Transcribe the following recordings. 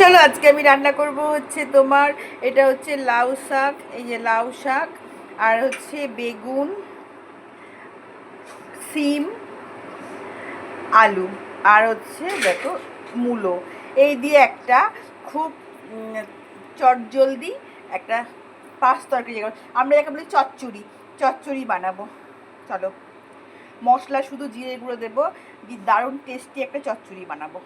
চলো, আজকে আমি রান্না করব হচ্ছে তোমার, এটা হচ্ছে লাউ শাক, এই যে লাউ শাক, আর হচ্ছে বেগুন, সিম, আলু, আর হচ্ছে দেখো মূলো। এই দিয়ে একটা খুব চটজলদি একটা পাঁচ তরকারি আমরা যাকে বলি চচ্চড়ি। চচ্চড়ি বানাবো। চলো, মশলা শুধু জিরে গুঁড়ো দেবো দারুণ টেস্টি একটা চচ্চড়ি বানাবো।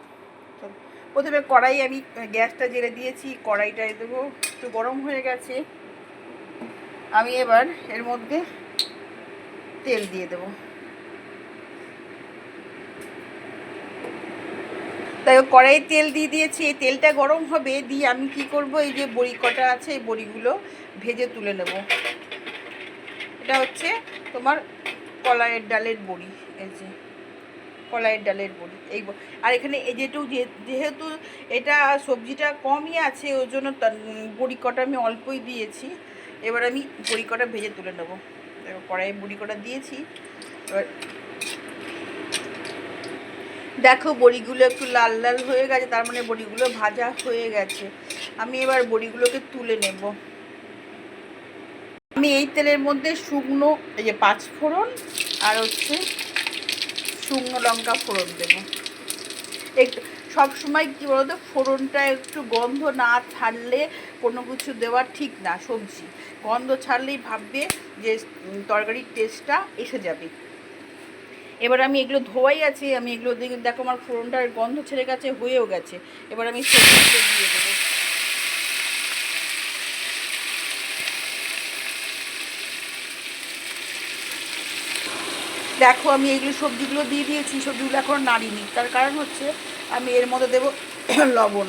চলো। প্রথমে কড়াই আমি গ্যাসটা জেলে দিয়েছি কড়াইটায় দেবো, একটু গরম হয়ে গেছে। আমি এবার এর মধ্যে তেল দিয়ে দেবো। তাই কড়াই তেল দিয়ে দিয়েছি, এই তেলটা গরম হবে, দিয়ে আমি কি করব, এই যে বড়ি কটা আছে, এই বড়িগুলো ভেজে তুলে নেব। এটা হচ্ছে তোমার কলাইয়ের ডালের বড়ি, এই যে। কলাইয়ের ডালের বড়ি, এই আর এখানে যেটু যেহেতু এটা সবজিটা কমই আছে, ওই জন্য বড়ি কটা আমি অল্পই দিয়েছি। এবার আমি বড়ি কটা ভেজে তুলে নেব। দেখো কড়াইয়ে বড়ি কটা দিয়েছি। এবার দেখো, বড়িগুলো একটু লাল লাল হয়ে গেছে, তার মানে বড়িগুলো ভাজা হয়ে গেছে। আমি এবার বড়িগুলোকে তুলে নেব। আমি এই তেলের মধ্যে শুকনো, এই যে পাঁচ ফোড়ন আর হচ্ছে শুকনো লঙ্কা ফোড়ন দেবো। একটু সবসময় কী বলতো, ফোড়নটা একটু গন্ধ না ছাড়লে কোনো কিছু দেওয়া ঠিক না সবজি। গন্ধ ছাড়লেই ভাববে যে তরকারির টেস্টটা এসে যাবে। এবার আমি এগুলো ধোয়াই আছে, আমি এগুলো দেখে আমার ফোড়নটার গন্ধ ছেড়ে গেছে, হয়েও গেছে। এবার আমি সবজিগুলো দিয়ে দেবো। দেখো, আমি এগুলো সবজিগুলো দিয়ে দিয়েছি সবজিগুলো এখন নাড়িনি। তার কারণ হচ্ছে, আমি এর মধ্যে দেবো লবণ।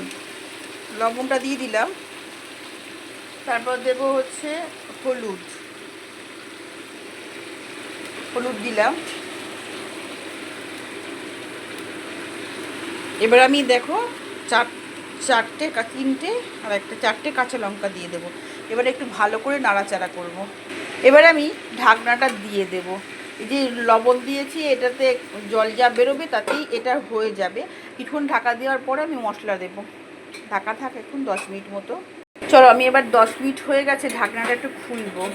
লবণটা দিয়ে দিলাম। তারপর দেব হচ্ছে হলুদ। হলুদ দিলাম। এবার আমি দেখো, চার, চারটে তিনটে আর একটা, চারটে কাঁচা লঙ্কা দিয়ে দেবো। এবার একটু ভালো করে নাড়াচাড়া করব। এবার আমি ঢাকনাটা দিয়ে দেব। যে লবণ দিয়েছি, এটাতে জল যা বেরোবে তাতেই এটা হয়ে যাবে। কিছুক্ষণ ঢাকা দেওয়ার পরে আমি মশলা দেব। ঢাকা থাক এখন দশ মিনিট মতো। চলো, আমি এবার দশ মিনিট হয়ে গেছে, ঢাকনাটা একটু খুলবো।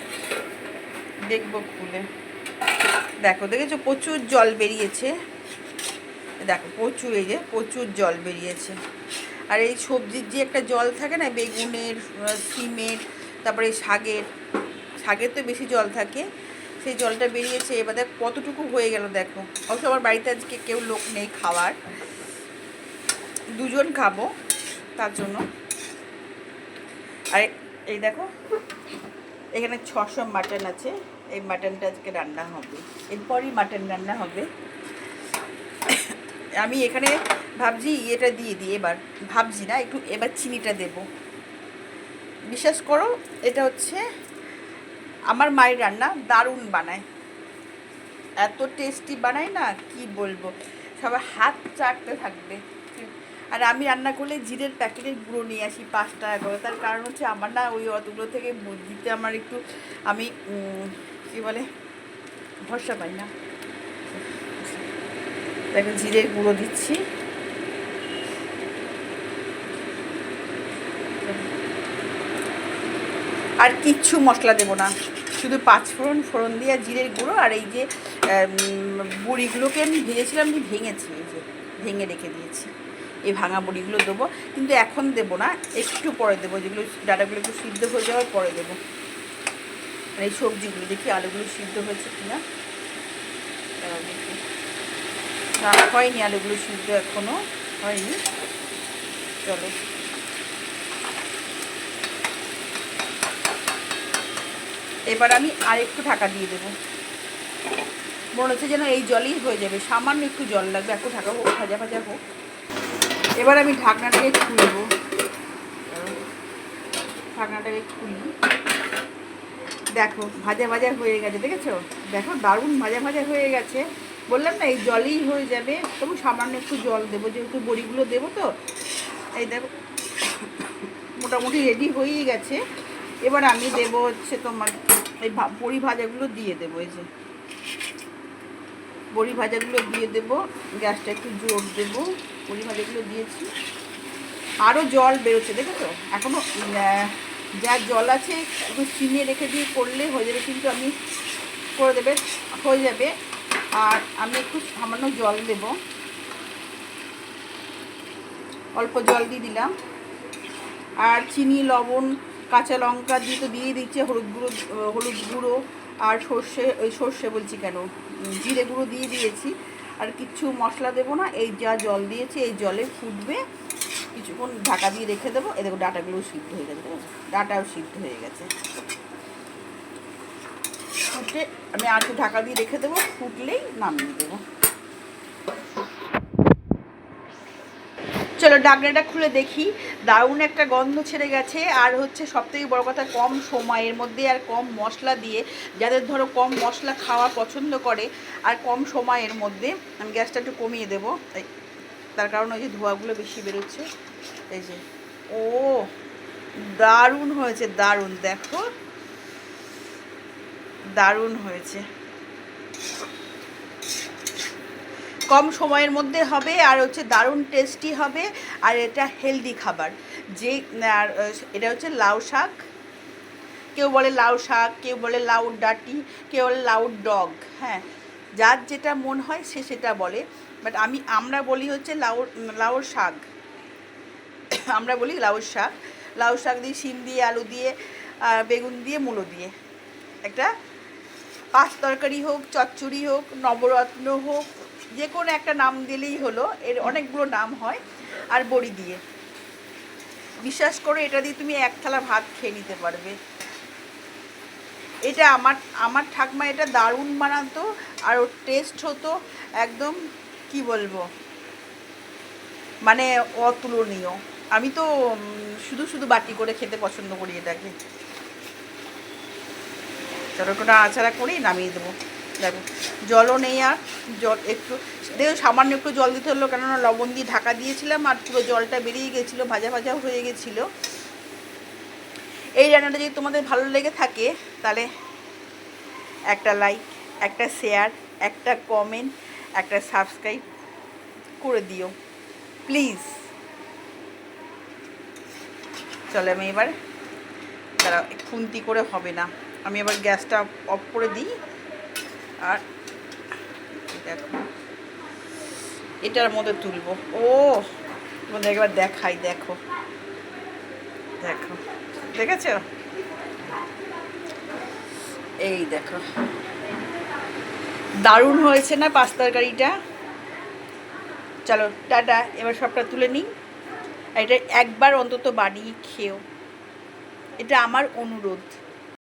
দেখব খুলে। দেখো, দেখেছ? প্রচুর জল বেরিয়েছে। দেখো, প্রচুর এই যে, প্রচুর জল বেরিয়েছে। আর এই সবজির যে একটা জল থাকে না, বেগুনের, সিমের, তারপরে শাকের শাকের তো বেশি জল থাকে। সেই জলটা বেরিয়েছে, এবার দেখ কতটুকু হয়ে গেল দেখো। অবশ্য আমার বাড়িতে আজকে কেউ লোক নেই খাওয়ার। দুজন খাব তার জন্য। আর এই দেখো, এখানে ছশো মাটন আছে, এই মাটনটা আজকে রান্না হবে। এরপরই মাটন রান্না হবে। আমি এখানে ভাবছি এটা দিয়ে দিই এবার। ভাবছি না, একটু এবার চিনিটা দেব। বিশ্বাস করো, এটা হচ্ছে আমার মায়ের রান্না দারুণ বানায়। এত টেস্টি বানায় না, কি বলব? সবাই হাত চাটতে থাকবে। আর আমি রান্না করলে জিরের প্যাকেটের গুঁড়ো নিয়ে আসি পাঁচ টাকা করে তার কারণ হচ্ছে আমার না ওই অতগুলো থেকে দিতে আমার একটু আমি কী বলে, ভরসা পাই না। তাকে জিরের গুঁড়ো দিচ্ছি। আর কিচ্ছু মশলা দেবো না। শুধু পাঁচ ফোড়ন দিয়ে জিরের গুঁড়ো আর এই যে বড়িগুলোকে আমি ভেজেছিলাম, আমি ভেঙেছি, এই যে ভেঙে রেখে দিয়েছি। এই ভাঙা বড়িগুলো দেবো, কিন্তু এখন দেবো না, একটু পরে দেবো, যেগুলো ডাটাগুলো একটু সিদ্ধ হয়ে যাওয়ার পরে দেবো। আর এই সবজিগুলো, দেখি আলুগুলো সিদ্ধ হয়েছে দেখি। না, হয়নি আলুগুলো সিদ্ধ এখনও হয়নি। চলো। এবার আমি আর একটু ঢাকা দিয়ে দেবো। মনে হচ্ছে যেন এই জলই হয়ে যাবে। সামান্য একটু জল লাগবে, একটু ঢাকা হোক, ভাজা ভাজা হোক। এবার আমি ঢাকনাটাকে খুলবো। ঢাকনাটাকে খুলি। দেখো, ভাজা ভাজা হয়ে গেছে, দেখেছ? দেখো, দারুণ ভাজা ভাজা হয়ে গেছে। বললাম না, এই জলই হয়ে যাবে। তবু সামান্য একটু জল দেবো, যেহেতু বড়িগুলো দেবো তো। এই দেখো, মোটামুটি রেডি হয়েই গেছে। এবার আমি দেবো হচ্ছে তোমার এই বড়ি ভাজাগুলো দিয়ে দেবো, এই যে। বড়ি ভাজাগুলো দিয়ে দেবো, গ্যাসটা একটু জোর দেবো, বড়ি ভাজাগুলো দিয়েছি। আরও জল বেরোচ্ছে দেখো দেখেছ এখনও যা জল আছে, একটু চিনিয়ে রেখে দিয়ে করলে হয়ে যাবে, কিন্তু আমি করে দেবে, হয়ে যাবে। আর আমি একটু সামান্য জল দেব। অল্প জল দিয়ে দিলাম। আর চিনি, লবণ কাঁচা লঙ্কা দিয়ে তো দিয়ে দিচ্ছে, হলুদ গুঁড়ো হলুদ গুঁড়ো আর সর্ষে ওই সর্ষে বলছি কেন? জিরে গুঁড়ো দিয়ে দিয়েছি। আর কিচ্ছু মশলা দেবো না, এই যা জল দিয়েছি, এই জলে ফুটবে। কিছুক্ষণ ঢাকা দিয়ে রেখে দেবো। এই দেখো ডাটাগুলোও সিদ্ধ হয়ে গেছে? ডাটাও সিদ্ধ হয়ে গেছে। ফুটে আমি আটু ঢাকা দিয়ে রেখে দেবো, ফুটলেই নামিয়ে দেবো। চলো ডাকনাটা খুলে দেখি। দারুণ একটা গন্ধ ছেড়ে গেছে। আর হচ্ছে সবথেকে বড় কথা, কম সময়ের মধ্যে আর কম মশলা দিয়ে, যাদের ধরো কম মশলা খাওয়া পছন্দ করে, আর কম সময়ের মধ্যে আমি গ্যাসটা একটু কমিয়ে দেবো। এই, তার কারণ ওই যে ধোঁয়াগুলো বেশি বেরোচ্ছে। এই যে, ও, দারুণ হয়েছে, দারুণ, দেখো। দারুণ হয়েছে। কম সময়ের মধ্যে হবে, আর হচ্ছে দারুণ টেস্টি হবে, আর এটা হেলদি খাবার। যে, আর এটা হচ্ছে লাউ শাক। কেউ বলে লাউ শাক, কেউ বলে লাউ ডাটি, কেউ বলে লাউ ডগ হ্যাঁ। যার যেটা মন হয় সে সেটা বলে। বাট আমি, আমরা বলি হচ্ছে লাউ, লাউর শাক। আমরা বলি লাউ শাক। লাউ শাক দিয়ে শিম দিয়ে আলু দিয়ে বেগুন দিয়ে মূলো দিয়ে। একটা পাঁচ তরকারি হোক, চচ্চড়ি হোক, নবরত্ন হোক যে কোনো একটা নাম দিলেই হলো, এর অনেকগুলো নাম হয়, আর বড়ি দিয়ে। বিশ্বাস করে, এটা দিয়ে তুমি এক থালা ভাত খেয়ে নিতে পারবে। এটা আমার আমার ঠাকমা এটা দারুণ বানাতো, আর ওর টেস্ট হতো একদম, কি বলব? মানে অতুলনীয়। আমি তো শুধু শুধু বাটি করে খেতে পছন্দ করি এটাকে। চলো কোনো আচারা করেই নামিয়ে দেবো। দেখো জলও নেই আর, জল একটু, দেখো সামান্য একটু জল দিতে হলো, কেননা লবণ দিয়ে ঢাকা দিয়েছিলাম আর পুরো জলটা বেরিয়ে গেছিল, ভাজা ভাজা হয়ে গেছিল। এই রান্নাটা যদি তোমাদের ভালো লেগে থাকে, তাহলে একটা লাইক একটা শেয়ার একটা কমেন্ট একটা সাবস্ক্রাইব করে দিও প্লিজ চলে আমি এবার তারা খুন্তি করে হবে না। আমি এবার গ্যাসটা অফ করে দিই। আর দেখো। এটার মধ্যে তুলবো। ও, তোমাদের একবার দেখাই, দেখো। দেখো। দেখেছ? এই দেখো। দারুণ হয়েছে না পাঁচ তরকারিটা? চলো, টাটা। এবার সবটা তুলে নিই। এটা একবার অন্তত বানিয়ে খেও। এটা আমার অনুরোধ।